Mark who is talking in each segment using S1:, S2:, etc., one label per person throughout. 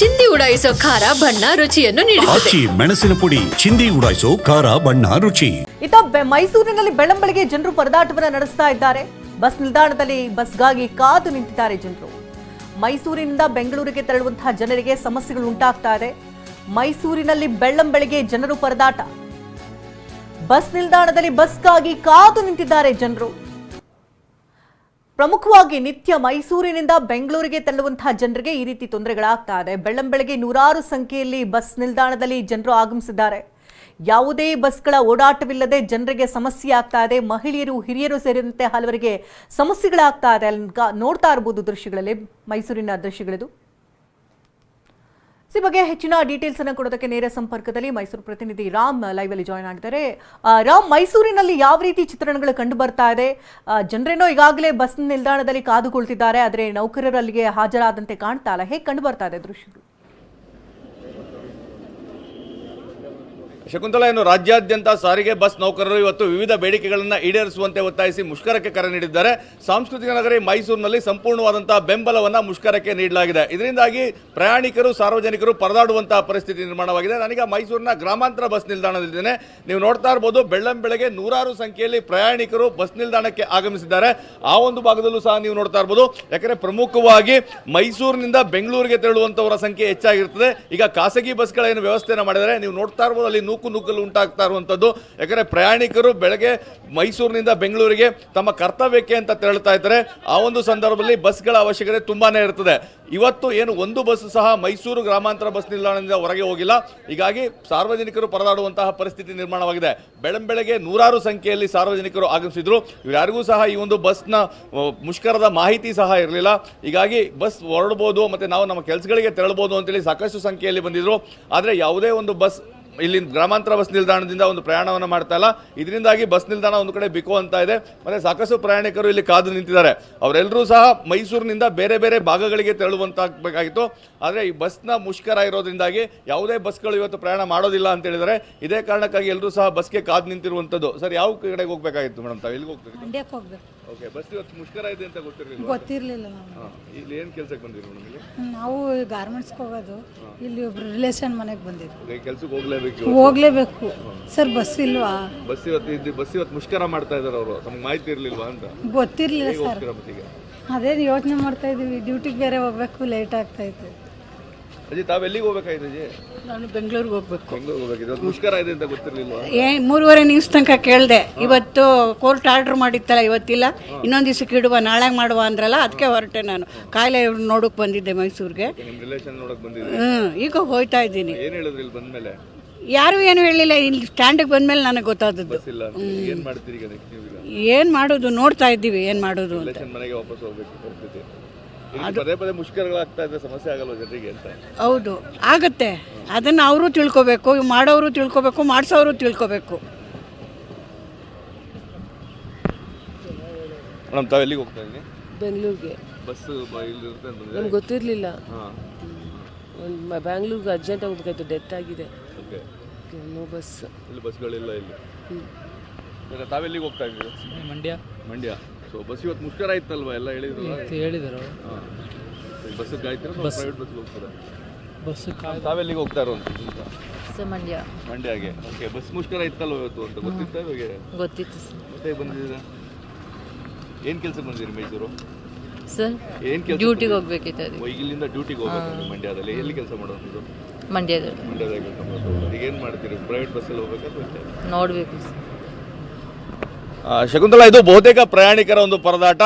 S1: ಚಿಂದಿ ಉಡಾಯಿಸೋ ಖಾರ ಬಣ್ಣ ರುಚಿಯನ್ನು ನೀಡುತ್ತದೆ.
S2: ಆಚಿ ಮೆಣಸಿನ ಪುಡಿ ಚಿಂದಿ ಉಡಾಯಿಸೋ ಖಾರ ಬಣ್ಣ ರುಚಿ.
S3: ಇತ ಬೆ- ಮೈಸೂರಿನಲ್ಲಿ ಬೆಳ್ಳಂಬೆಳಗ್ಗೆ ಜನರು ಪರದಾಟವನ್ನ ನಡೆಸ್ತಾ ಇದ್ದಾರೆ. ಬಸ್ ನಿಲ್ದಾಣದಲ್ಲಿ ಬಸ್ಗಾಗಿ ಕಾದು ನಿಂತಿದ್ದಾರೆ ಜನರು. ಮೈಸೂರಿನಿಂದ ಬೆಂಗಳೂರಿಗೆ ತೆರಳುವಂತಹ ಜನರಿಗೆ ಸಮಸ್ಯೆಗಳು ಉಂಟಾಗ್ತಾ ಇದೆ. ಮೈಸೂರಿನಲ್ಲಿ ಬೆಳ್ಳಂಬೆಳಗ್ಗೆ ಜನರು ಪರದಾಟ. ಬಸ್ ನಿಲ್ದಾಣದಲ್ಲಿ ಬಸ್ಗಾಗಿ ಕಾದು ನಿಂತಿದ್ದಾರೆ ಜನರು. ಪ್ರಮುಖವಾಗಿ ನಿತ್ಯ ಮೈಸೂರಿನಿಂದ ಬೆಂಗಳೂರಿಗೆ ತೆರಳುವಂತಹ ಜನರಿಗೆ ಈ ರೀತಿ ತೊಂದರೆಗಳಾಗ್ತಾ ಇದೆ. ಬೆಳ್ಳಂಬೆಳಗ್ಗೆ ನೂರಾರು ಸಂಖ್ಯೆಯಲ್ಲಿ ಬಸ್ ನಿಲ್ದಾಣದಲ್ಲಿ ಜನರು ಆಗಮಿಸಿದ್ದಾರೆ. ಯಾವುದೇ ಬಸ್ಗಳ ಓಡಾಟವಿಲ್ಲದೆ ಜನರಿಗೆ ಸಮಸ್ಯೆ ಆಗ್ತಾ ಇದೆ. ಮಹಿಳೆಯರು, ಹಿರಿಯರು ಸೇರಿದಂತೆ ಹಲವರಿಗೆ ಸಮಸ್ಯೆಗಳಾಗ್ತಾ ಇದೆ. ನೋಡ್ತಾ ಇರ್ಬೋದು ದೃಶ್ಯಗಳಲ್ಲಿ ಮೈಸೂರಿನ ದೃಶ್ಯಗಳಿದು. ಈ ಬಗ್ಗೆ ಹೆಚ್ಚಿನ ಡೀಟೇಲ್ಸ್ ಅನ್ನು ಕೊಡೋದಕ್ಕೆ ನೇರ ಸಂಪರ್ಕದಲ್ಲಿ ಮೈಸೂರು ಪ್ರತಿನಿಧಿ ರಾಮ್ ಲೈವ್ ಅಲ್ಲಿ ಜಾಯ್ನ್ ಆಗಿದ್ದಾರೆ. ರಾಮ್, ಮೈಸೂರಿನಲ್ಲಿ ಯಾವ ರೀತಿ ಚಿತ್ರಣಗಳು ಕಂಡು ಬರ್ತಾ ಇದೆ? ಜನರೇನೋ ಈಗಾಗಲೇ ಬಸ್ ನಿಲ್ದಾಣದಲ್ಲಿ ಕಾದುಕೊಳ್ತಿದ್ದಾರೆ, ಆದರೆ ನೌಕರರು ಅಲ್ಲಿಗೆ ಹಾಜರಾದಂತೆ ಕಾಣ್ತಾ ಇಲ್ಲ. ಹೇಗೆ ಕಂಡು ಬರ್ತಾ ಇದೆ ದೃಶ್ಯಗಳು
S4: ಶಕುಂತಲಾ ಏನು ರಾಜ್ಯಾದ್ಯಂತ ಸಾರಿಗೆ, ಬಸ್ ನೌಕರರು ಇವತ್ತು ವಿವಿಧ ಬೇಡಿಕೆಗಳನ್ನು ಈಡೇರಿಸುವಂತೆ ಒತ್ತಾಯಿಸಿ ಮುಷ್ಕರಕ್ಕೆ ಕರೆ ನೀಡಿದ್ದಾರೆ. ಸಾಂಸ್ಕೃತಿಕ ನಗರಿ ಮೈಸೂರಿನಲ್ಲಿ ಸಂಪೂರ್ಣವಾದಂತಹ ಬೆಂಬಲವನ್ನು ಮುಷ್ಕರಕ್ಕೆ ನೀಡಲಾಗಿದೆ. ಇದರಿಂದಾಗಿ ಪ್ರಯಾಣಿಕರು, ಸಾರ್ವಜನಿಕರು ಪರದಾಡುವಂತಹ ಪರಿಸ್ಥಿತಿ ನಿರ್ಮಾಣವಾಗಿದೆ. ನಾನೀಗ ಮೈಸೂರಿನ ಗ್ರಾಮಾಂತರ ಬಸ್ ನಿಲ್ದಾಣದಲ್ಲಿದ್ದೇನೆ. ನೀವು ನೋಡ್ತಾ ಇರಬಹುದು ಬೆಳ್ಳಂ ಬೆಳಗ್ಗೆ ನೂರಾರು ಸಂಖ್ಯೆಯಲ್ಲಿ ಪ್ರಯಾಣಿಕರು ಬಸ್ ನಿಲ್ದಾಣಕ್ಕೆ ಆಗಮಿಸಿದ್ದಾರೆ. ಆ ಒಂದು ಭಾಗದಲ್ಲೂ ಸಹ ನೀವು ನೋಡ್ತಾ ಇರಬಹುದು ಯಾಕಂದರೆ ಪ್ರಮುಖವಾಗಿ ಮೈಸೂರಿನಿಂದ ಬೆಂಗಳೂರಿಗೆ ತೆರಳುವಂತವರ ಸಂಖ್ಯೆ ಹೆಚ್ಚಾಗಿರ್ತದೆ. ಈಗ ಖಾಸಗಿ ಬಸ್ಗಳ ಏನು ವ್ಯವಸ್ಥೆನ ಮಾಡಿದರೆ ನೀವು ನೋಡ್ತಾ ಇರ್ಬೋದು, ಅಲ್ಲಿ ನುಗ್ಗಲು ಉಂಟಾಗ್ತಾ ಇರುವಂಥದ್ದು ಯಾಕಂದರೆ ಪ್ರಯಾಣಿಕರು ಬೆಳಗ್ಗೆ ಮೈಸೂರಿನಿಂದ ಬೆಂಗಳೂರಿಗೆ ತಮ್ಮ ಕರ್ತವ್ಯಕ್ಕೆ ಅಂತ ತೆರಳುತ್ತಾ ಇದ್ದಾರೆ. ಆ ಒಂದು ಸಂದರ್ಭದಲ್ಲಿ ಬಸ್ಗಳ ಅವಶ್ಯಕತೆ ತುಂಬಾ ಇರ್ತದೆ ಇವತ್ತು ಏನು ಒಂದು ಬಸ್ ಸಹ ಮೈಸೂರು ಗ್ರಾಮಾಂತರ ಬಸ್ ನಿಲ್ದಾಣದಿಂದ ಹೊರಗೆ ಹೋಗಿಲ್ಲ. ಹೀಗಾಗಿ ಸಾರ್ವಜನಿಕರು ಪರದಾಡುವಂತಹ ಪರಿಸ್ಥಿತಿ ನಿರ್ಮಾಣವಾಗಿದೆ. ಬೆಳಂಬೆಳಗ್ಗೆ ನೂರಾರು ಸಂಖ್ಯೆಯಲ್ಲಿ ಸಾರ್ವಜನಿಕರು ಆಗಮಿಸಿದ್ರು. ಯಾರಿಗೂ ಸಹ ಈ ಒಂದು ಬಸ್ನ ಮುಷ್ಕರದ ಮಾಹಿತಿ ಸಹ ಇರಲಿಲ್ಲ. ಹೀಗಾಗಿ ಬಸ್ ಹೊರಡ್ಬೋದು, ಮತ್ತೆ ನಾವು ನಮ್ಮ ಕೆಲಸಗಳಿಗೆ ತೆರಳಬಹುದು ಅಂತೇಳಿ ಸಾಕಷ್ಟು ಸಂಖ್ಯೆಯಲ್ಲಿ ಬಂದಿದ್ರು. ಆದರೆ ಯಾವುದೇ ಒಂದು ಬಸ್ ಇಲ್ಲಿ ಗ್ರಾಮಾಂತರ ಬಸ್ ನಿಲ್ದಾಣದಿಂದ ಒಂದು ಪ್ರಯಾಣವನ್ನು ಮಾಡ್ತಾ ಇಲ್ಲ. ಇದರಿಂದಾಗಿ ಬಸ್ ನಿಲ್ದಾಣ ಒಂದು ಕಡೆ ಬಿಕೋ ಅಂತ ಇದೆ. ಮತ್ತೆ ಸಾಕಷ್ಟು ಪ್ರಯಾಣಿಕರು ಇಲ್ಲಿ ಕಾದು ನಿಂತಿದ್ದಾರೆ. ಅವರೆಲ್ಲರೂ ಸಹ ಮೈಸೂರಿನಿಂದ ಬೇರೆ ಬೇರೆ ಭಾಗಗಳಿಗೆ ತೆರಳುವಂತಾಗಬೇಕಾಗಿತ್ತು. ಆದರೆ ಈ ಬಸ್ನ ಮುಷ್ಕರ ಇರೋದ್ರಿಂದಾಗಿ ಯಾವುದೇ ಬಸ್ಗಳು ಇವತ್ತು ಪ್ರಯಾಣ ಮಾಡೋದಿಲ್ಲ ಅಂತ ಹೇಳಿದರೆ ಇದೇ ಕಾರಣಕ್ಕಾಗಿ ಎಲ್ಲರೂ ಸಹ ಬಸ್ಗೆ ಕಾದು ನಿಂತಿರುವಂಥದ್ದು ಸರ್, ಯಾವ ಕಡೆಗೆ ಹೋಗಬೇಕಾಗಿತ್ತು ಮೇಡಮ್ ತಾವು? ಎಲ್ಲಿಗೆ
S5: ಹೋಗ್ಬೇಕು.
S4: ಓಕೆ ಬಸ್ ಇವತ್ತು ಮುಷ್ಕರ ಇದೆ ಅಂತ ಗೊತ್ತಿರಲಿಲ್ಲ
S5: ಗೊತ್ತಿರಲಿಲ್ಲ ನಾವು
S4: ಇಲ್ಲಿ ಏನು ಕೆಲಸಕ್ಕೆ ಬಂದಿರಿ ಮೇಡಮ್ ಇಲ್ಲಿ?
S5: ನಾವು ಗಾರ್ಮೆಂಟ್ಸ್ಗೆ ಹೋಗೋದು. ಇಲ್ಲಿ ಒಬ್ರು ರಿಲೇಷನ್ ಮನೆಗೆ ಬಂದಿದ್ವಿ
S4: ಕೆಲಸಕ್ಕೆ ಹೋಗಲೇಬೇಕು
S5: ಹೋಗಲೇಬೇಕು. ಸರ್ ಬಸ್ ಇಲ್ವಾ?
S4: ಬಸ್ ಇವತ್ತು ಇದು ಬಸ್ ಇವತ್ತು ಮುಷ್ಕರ ಮಾಡ್ತಾ ಇದ್ದಾರೆ ಅವರು. ನಮ್ಗೆ ಮಾಹಿತಿ ಇರಲಿಲ್ವಾ ಅಂತ?
S5: ಗೊತ್ತಿರಲಿಲ್ಲ ಸರ್ ಅದೇ ಯೋಚನೆ ಮಾಡ್ತಾ ಇದ್ದೀವಿ ಡ್ಯೂಟಿಗೆ ಬೇರೆ ಹೋಗ್ಬೇಕು ಲೇಟ್ ಆಗ್ತಾ ಇತ್ತು
S4: ಅಜ್ಜಿ ತಾವೆಲ್ಲಿಗೆ ಹೋಗ್ಬೇಕಾಯ್ತು ಅಜ್ಜಿ
S6: ನಾನು ಬೆಂಗಳೂರಿಗೆ ಹೋಗ್ಬೇಕು.
S4: ಬೆಂಗಳೂರಿಗೆ ಹೋಗ್ಬೇಕಿದೆ ಇವತ್ತು ಮುಷ್ಕರ ಇದೆ ಅಂತ ಗೊತ್ತಿರಲಿಲ್ಲ
S6: ಏ ಮೂರುವರೆ ನ್ಯೂಸ್ ತನಕ ಕೇಳಿದೆ. ಇವತ್ತು ಕೋರ್ಟ್ ಆರ್ಡರ್ ಮಾಡಿತ್ತಲ್ಲ ಇವತ್ತಿಲ್ಲ. ಇನ್ನೊಂದು ದಿವಸಕ್ಕೆ ಇಡುವ ನಾಳೆ ಮಾಡುವ ಅಂದ್ರಲ್ಲ ಅದಕ್ಕೆ ಹೊರಟೆ ನಾನು. ಕಾಯಿಲೆ ನೋಡೋಕೆ ಬಂದಿದ್ದೆ ಮೈಸೂರಿಗೆ.
S4: ನಿಮ್ಮ ರಿಲೇಷನ್ ನೋಡಕ್ ಬಂದಿದೆ
S6: ಹ್ಞೂ ಈಗ ಹೋಯ್ತಾ ಇದ್ದೀನಿ.
S4: ಏನ್ ಹೇಳಿದ್ರು ಇಲ್ಲಿ ಬಂದ್ಮೇಲೆ?
S6: ಯಾರು ಏನು ಹೇಳಿಲ್ಲ ಇಲ್ಲಿ ಸ್ಟ್ಯಾಂಡಿಗೆ ಬಂದಮೇಲೆ ನನಗೆ ಗೊತ್ತಾದದ್ದು.
S4: ಬಸ್ ಇಲ್ಲ. ಅಂತ. ಏನ್ ಮಾಡ್ತೀರಿ ಈಗ ನೆಕ್ಸ್ಟ್ ನೀವು
S6: ಏನು ಮಾಡೋದು ನೋಡ್ತಾ ಇದ್ದೀವಿ ಏನು ಮಾಡೋದು ಅಂತ.
S4: ರಿಲೇಷನ್ ಮನೆಗೆ ವಾಪಸ್ ಹೋಗ್ಬೇಕು ಪರಿಸ್ಥಿತಿ ಪದೇ ಪದೇ ಮುಷ್ಕರಗಳಾಗ್ತಾ ಇದೆ ಸಮಸ್ಯೆ ಆಗಲ್ವಾ ಜನರಿಗೆ ಅಂತ?
S6: ಹೌದು ಆಗುತ್ತೆ. ಅದನ್ನು ಅವರು ತಿಳ್ಕೊಬೇಕು ಮಾಡೋರು ತಿಳ್ಕೊಬೇಕು ಮಾಡಿಸೋರು ತಿಳ್ಕೊಬೇಕು.
S4: ಮೇಡಮ್ ತಾವು ಎಲ್ಲಿಗೆ ಹೋಗ್ತಾ ಇದ್ದೀನಿ
S7: ಬೆಂಗಳೂರಿಗೆ.
S4: ಬಸ್ ಇಲ್ಲಿ ಇರುತ್ತೆ ಅಂತ
S7: ನಮ್ಗೆ ಗೊತ್ತಿರಲಿಲ್ಲ.
S4: ಹಾಂ.
S7: ಒಂದು ಬ್ಯಾಂಗ್ಳೂರ್ಗೆ ಅರ್ಜೆಂಟ್ ಹೋಗ್ಬೇಕಾಯ್ತು ಡೆತ್ ಆಗಿದೆ.
S4: ಓಕೆ.
S7: No bus.
S4: ಇಲ್ಲಿ ಬಸ್ಗಳಿಲ್ಲ ಇಲ್ಲಿ. ಈಗ ತಾವೆಲ್ಲಿಗೆ ಹೋಗ್ತಾ ಇದ್ದೀರಿ?
S8: ಮಂಡ್ಯ.
S4: ಮಂಡ್ಯ. ಸೊ ಬಸ್ ಇವತ್ತು ಮುಷ್ಕರ ಇತ್ತಲ್ವಾ? ಎಲ್ಲ ಹೇಳಿದ್ರು.
S8: ಹೇಳಿದರು
S4: ಬಸ್ ಕಾಯ್ತೀರಾ ಪ್ರೈವೇಟ್ ಬಸ್ ಹೋಗ್ತಾರೆ?
S8: ಬಸ್
S4: ತಾವೆಲ್ಲಿಗೆ ಹೋಗ್ತಾ ಇರೋ ಅಂತ
S9: ಸರ್ ಮಂಡ್ಯ.
S4: ಮಂಡ್ಯಗೆ. ಓಕೆ ಬಸ್ ಮುಷ್ಕರ ಇತ್ತಲ್ವ ಇವತ್ತು ಅಂತ ಗೊತ್ತಿತ್ತ ಇವಾಗ?
S9: ಗೊತ್ತಿತ್ತು ಸರ್.
S4: ಮತ್ತೆ ಬಂದಿದ್ದೀರಾ? ಏನು ಕೆಲಸ ಬಂದಿರಿ ಮೈಸೂರು
S9: ಸರ್
S4: ಏನು ಕೆಲಸ
S9: ಡ್ಯೂಟಿಗೆ ಹೋಗ್ಬೇಕಿತ್ತು ಅದು.
S4: ಇಲ್ಲಿಂದ ಡ್ಯೂಟಿಗೆ ಹೋಗ್ಬೇಕು ಮಂಡ್ಯದಲ್ಲಿ. ಎಲ್ಲಿ ಕೆಲಸ ಮಾಡೋದು ನೀವು
S9: ಮಂಡ್ಯದಲ್ಲಿ.
S4: ಮಂಡ್ಯದಾಗ ಕೆಲಸ ಮಾಡೋದು. ಈಗ ಏನು ಮಾಡ್ತೀರಿ? ಪ್ರೈವೇಟ್ ಬಸ್ಸಲ್ಲಿ ಹೋಗ್ಬೇಕಾ ಅಥವಾ
S9: ನೋಡಬೇಕು ಸರ್.
S4: ಶಕುಂತಲಾ, ಇದು ಬಹುತೇಕ ಪ್ರಯಾಣಿಕರ ಒಂದು ಪರದಾಟ.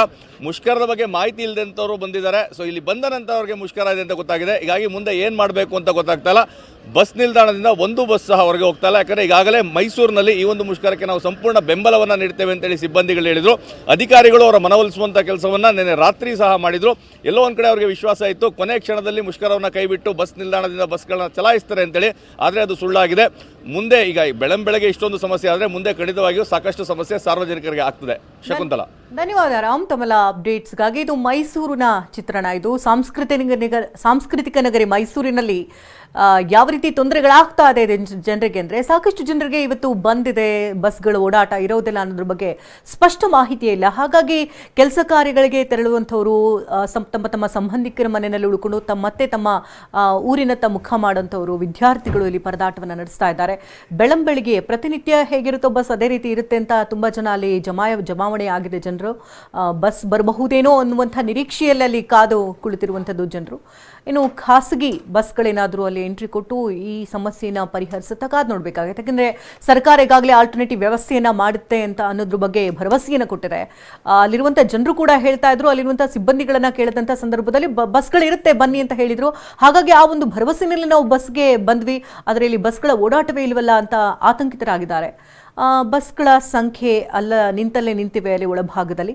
S4: ಮುಷ್ಕರದ ಬಗ್ಗೆ ಮಾಹಿತಿ ಇಲ್ಲದಂಥವ್ರು ಬಂದಿದ್ದಾರೆ. ಸೊ ಇಲ್ಲಿ ಬಂದ ನಂತರ ಅವ್ರಿಗೆ ಮುಷ್ಕರ ಇದೆ ಅಂತ ಗೊತ್ತಾಗಿದೆ. ಹೀಗಾಗಿ ಮುಂದೆ ಏನು ಮಾಡಬೇಕು ಅಂತ ಗೊತ್ತಾಗ್ತಾ ಇಲ್ಲ. ಬಸ್ ನಿಲ್ದಾಣದಿಂದ ಒಂದು ಬಸ್ ಸಹ ಹೊರಗೆ ಹೋಗ್ತಾ ಇಲ್ಲ. ಯಾಕಂದರೆ ಈಗಾಗಲೇ ಮೈಸೂರಿನಲ್ಲಿ ಈ ಒಂದು ಮುಷ್ಕರಕ್ಕೆ ನಾವು ಸಂಪೂರ್ಣ ಬೆಂಬಲವನ್ನು ನೀಡ್ತೇವೆ ಅಂತೇಳಿ ಸಿಬ್ಬಂದಿಗಳು ಹೇಳಿದರು. ಅಧಿಕಾರಿಗಳು ಅವರ ಮನವೊಲಿಸುವಂಥ ಕೆಲಸವನ್ನು ನಿನ್ನೆ ರಾತ್ರಿ ಸಹ ಮಾಡಿದರು. ಎಲ್ಲೋ ಒಂದು ಕಡೆ ಅವರಿಗೆ ವಿಶ್ವಾಸ ಇತ್ತು. ಕೊನೆ ಕ್ಷಣದಲ್ಲಿ ಮುಷ್ಕರವನ್ನು ಕೈಬಿಟ್ಟು ಬಸ್ ನಿಲ್ದಾಣದಿಂದ ಬಸ್ಗಳನ್ನ ಚಲಾಯಿಸ್ತಾರೆ ಅಂತೇಳಿ. ಆದರೆ ಅದು ಸುಳ್ಳಾಗಿದೆ. ಮುಂದೆ ಈಗ ಬೆಳಂ ಬೆಳಗ್ಗೆ ಇಷ್ಟೊಂದು ಸಮಸ್ಯೆ ಆದರೆ ಮುಂದೆ ಖಂಡಿತವಾಗಿಯೂ ಸಾಕಷ್ಟು ಸಮಸ್ಯೆ ಸಾರ್ವಜನಿಕರಿಗೆ ಆಗ್ತದೆ. ಶಕುಂತಲ.
S3: ಧನ್ಯವಾದ ರಾಮ್ ತಮಲ ಅಪ್ಡೇಟ್ಸ್ಗಾಗಿ. ಇದು ಮೈಸೂರಿನ ಚಿತ್ರಣ. ಇದು ಸಾಂಸ್ಕೃತಿಕ ಸಾಂಸ್ಕೃತಿಕ ನಗರಿ ಮೈಸೂರಿನಲ್ಲಿ ಯಾವ ರೀತಿ ತೊಂದರೆಗಳಾಗ್ತಾ ಇದೆ ಜನ್- ಜನರಿಗೆ ಅಂದರೆ ಸಾಕಷ್ಟು ಜನರಿಗೆ ಇವತ್ತು ಬಂದಿದೆ, ಬಸ್ಗಳು ಓಡಾಟ ಇರೋದಿಲ್ಲ ಅನ್ನೋದ್ರ ಬಗ್ಗೆ ಸ್ಪಷ್ಟ ಮಾಹಿತಿ ಇಲ್ಲ. ಹಾಗಾಗಿ ಕೆಲಸ ಕಾರ್ಯಗಳಿಗೆ ತೆರಳುವಂಥವರು ತಮ್ಮ ತಮ್ಮ ಸಂಬಂಧಿಕರ ಮನೆಯಲ್ಲಿ ಉಳ್ಕೊಂಡು ತಮ್ಮ ಮತ್ತೆ ತಮ್ಮ ಊರಿನತ್ತ ಮುಖ ಮಾಡುವಂಥವರು, ವಿದ್ಯಾರ್ಥಿಗಳು ಇಲ್ಲಿ ಪರದಾಟವನ್ನು ನಡೆಸ್ತಾ ಇದ್ದಾರೆ. ಬೆಳಂಬೆಳಿಗ್ಗೆ ಪ್ರತಿನಿತ್ಯ ಹೇಗಿರುತ್ತೋ ಬಸ್ ಅದೇ ರೀತಿ ಇರುತ್ತೆ ಅಂತ ತುಂಬ ಜನ ಅಲ್ಲಿ ಜಮಾಯ, ಜಮಾವಣೆ ಆಗಿದೆ ಜನರು. ಬಸ್ ಬರಬಹುದೇನೋ ಅನ್ನುವಂಥ ನಿರೀಕ್ಷೆಯಲ್ಲಿ ಅಲ್ಲಿ ಕಾದು ಕುಳಿತಿರುವಂಥದ್ದು ಜನರು. ಇನ್ನು ಖಾಸಗಿ ಬಸ್ಗಳೇನಾದರೂ ಅಲ್ಲಿ ಎಂಟ್ರಿ ಕೊಟ್ಟು ಈ ಸಮಸ್ಯೆನ ಪರಿಹರಿಸುತ್ತಾ ಕಾದು ನೋಡಬೇಕಾಗುತ್ತೆ. ಯಾಕಂದರೆ ಸರ್ಕಾರ ಈಗಾಗಲೇ ಆಲ್ಟರ್ನೇಟಿವ್ ವ್ಯವಸ್ಥೆಯನ್ನು ಮಾಡುತ್ತೆ ಅಂತ ಅನ್ನೋದ್ರ ಬಗ್ಗೆ ಭರವಸೆಯನ್ನು ಕೊಟ್ಟಿದೆ. ಅಲ್ಲಿರುವಂಥ ಜನರು ಕೂಡ ಹೇಳ್ತಾ ಇದ್ರು ಅಲ್ಲಿರುವಂಥ ಸಿಬ್ಬಂದಿಗಳನ್ನು ಕೇಳಿದಂಥ ಸಂದರ್ಭದಲ್ಲಿ ಬಸ್ಗಳಿರುತ್ತೆ ಬನ್ನಿ ಅಂತ ಹೇಳಿದರು. ಹಾಗಾಗಿ ಆ ಒಂದು ಭರವಸೆಯಲ್ಲಿ ನಾವು ಬಸ್ಗೆ ಬಂದ್ವಿ. ಆದರೆ ಇಲ್ಲಿ ಬಸ್ಗಳ ಓಡಾಟವೇ ಇಲ್ವಲ್ಲ ಅಂತ ಆತಂಕಿತರಾಗಿದ್ದಾರೆ. ಬಸ್ಗಳ ಸಂಖ್ಯೆ ಅಲ್ಲ, ನಿಂತಲ್ಲೇ ನಿಂತಿವೆ ಅಲ್ಲಿ ಒಳಭಾಗದಲ್ಲಿ.